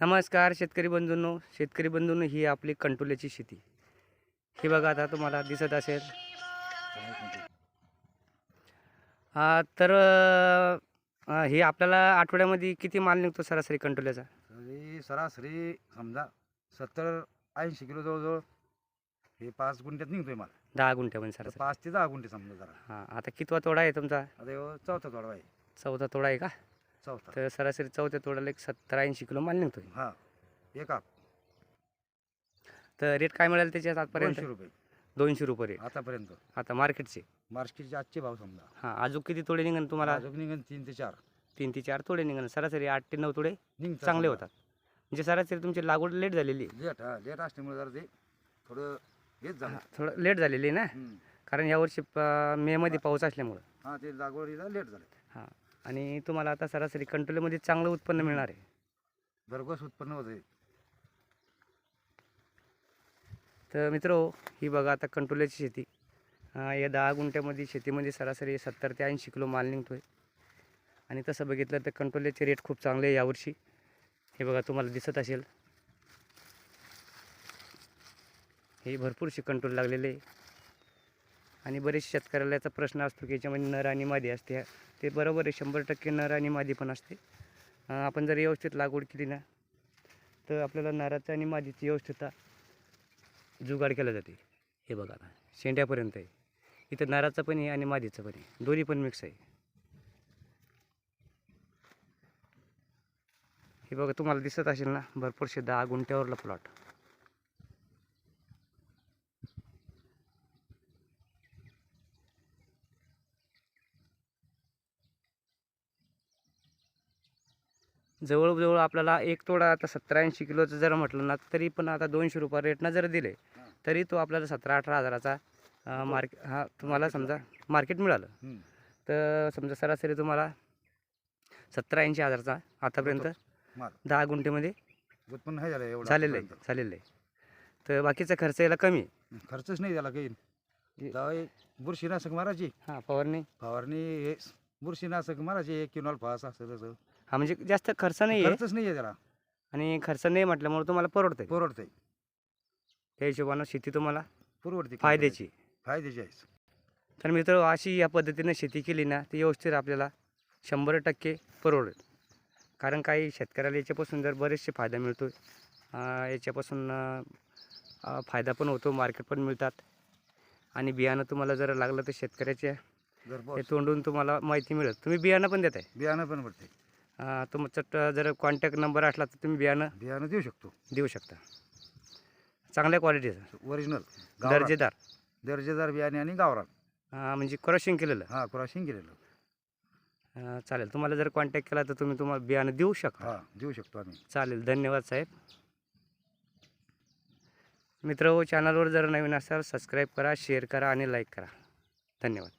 नमस्कार शेतकरी बंधूंनो. शेतकरी बंधूंनो ही आपली कंटोल्याची शेती. ही बघा आता तुम्हाला दिसत असेल. हा, तर अ, हे आपल्याला आठवड्यामध्ये किती माल निघतो सरासरी कंटोल्याचा? तरी सरासरी समजा सत्तर ऐंशी किलो जवळजवळ हे पाच गुंठ्यात निघतोय माल. दहा गुंठ्यामध्ये तर सरासरी. पाच ते दहा गुंठे समजा जरा. हां आता कितवा तोडा आहे तुमचा? आता ह्यो चौथा तोडवा आहे. चौथा तोडा आहे का? चौथा. तर सरासरी चौथ्या तोडाला एक सत्तर ऐंशी किलो माल निघतोय. हा एका तर रेट काय मिळेल त्याच्यात आजपर्यंत? दोनशे रुपये. दोनशे रुपये आतापर्यंत. आता मार्केटचे? मार्केटचे आजचे भाव समजा. हां अजून किती तोडे निघन तुम्हाला? अजून निघन तीन ते चार. तीन ते चार तोडे निघन सरासरी आठ ते नऊ तोडे निघतात चांगले समजा. होतात. म्हणजे सरासरी तुमची लागवड लेट झालेली आहे. लेट हा लेट असल्यामुळे जरा ते थोडं लेट झालं. हा, थोडं लेट झालेली आहे ना? हम्म. कारण यावर्षी प- मेमध्ये पाऊस असल्यामुळं. हा ते लागवडीला लेट झाले. हां. आणि तुम्हाला आता सरासरी कंट्रोलमध्ये चांगलं उत्पन्न मिळणार आहे. भरघोस उत्पन्न होते. तर मित्र ही बघा आता कंट्रोलची शेती. या दहा गुंठ्यामध्ये शेतीमध्ये सरासरी सत्तर ते ऐंशी किलो माल निघतो आहे आणि तसं बघितलं तर कंट्रोलचे रेट खूप चांगले आहे यावर्षी. हे बघा तुम्हाला दिसत असेल. हे भरपूरसे कंट्रोल लागलेले आहे. आणि बरेच शेतकऱ्याला याचा प्रश्न असतो की याच्यामध्ये नर आणि मादी असते. ते बरोबर आहे शंभर टक्के नर आणि मादी पण असते. आपण जर व्यवस्थित लागवड केली ना तर आपल्याला नराचं आणि मादीची व्यवस्थितता जुगाड केला जाते. हे बघा ना शेंड्यापर्यंत आहे. इथं नराचं पण आहे आणि मादीचं पण आहे. दोन्ही पण मिक्स आहे. हे बघा तुम्हाला दिसत असेल ना भरपूरशे दहा गुंठ्यावरला प्लॉट जवळजवळ आपल्याला एक तोडा आता सतरा ऐंशी किलोचं जर म्हटलं ना तरी पण आता दोनशे रुपये रेटनं जर दिले तरी तो आपल्याला सतरा अठरा हजाराचा मार्केट हा. तुम्हाला समजा मार्केट मिळालं. तर समजा सरासरी तुम्हाला सतरा ऐंशी हजारचा आतापर्यंत दहा गुंठेमध्ये उत्पन्न झालं झालेलं आहे. झालेलं आहे. तर बाकीचा खर्च याला कमी. खर्चच नाही त्याला काही. बुरशीनाशक मारायची. हां फवारणी. फवारणी हे बुरशीनाशक मारायची एक किनॉल फास असं तसं. हा म्हणजे जास्त खर्च नाही आहे? खर्चच नाही आहे त्याला आणि खर्च नाही म्हटल्यामुळे तुम्हाला परवडतं परवडते त्या हिशोबानं शेती तुम्हाला परवडते फायद्याची. फायद्याची आहे. तर मित्र अशी या पद्धतीनं शेती केली ना ती व्यवस्थित आपल्याला शंभर टक्के परवडेल. कारण काही शेतकऱ्याला याच्यापासून जर बरेचसे फायदा मिळतो याच्यापासून फायदा पण होतो मार्केट पण मिळतात. आणि बियाणं तुम्हाला जर लागलं तर शेतकऱ्याच्या हे तोंडून तुम्हाला माहिती मिळेल. तुम्ही बियाणं पण देताय? बियाणं पण पडते अं, तुमचा ट- जर कॉन्टॅक्ट नंबर असला तर तुम्ही बियाणं बियाणं देऊ शकतो. देऊ शकता. चांगल्या क्वालिटीचं ओरिजिनल दर्जेदार. दर्जेदार बियाणे आणि गावरान. अं, म्हणजे क्रॉशिंग केलेलं. हा क्रॉसिंग केलेलं. अं, चालेल. तुम्हाला जर कॉन्टॅक्ट केला तर तुम्ही तुम्हाला बियाणं देऊ शकता. हा देऊ शकतो आम्ही. चालेल. धन्यवाद साहेब. मित्र चॅनलवर जर नवीन असाल सबस्क्राईब करा शेअर करा आणि लाईक करा. धन्यवाद.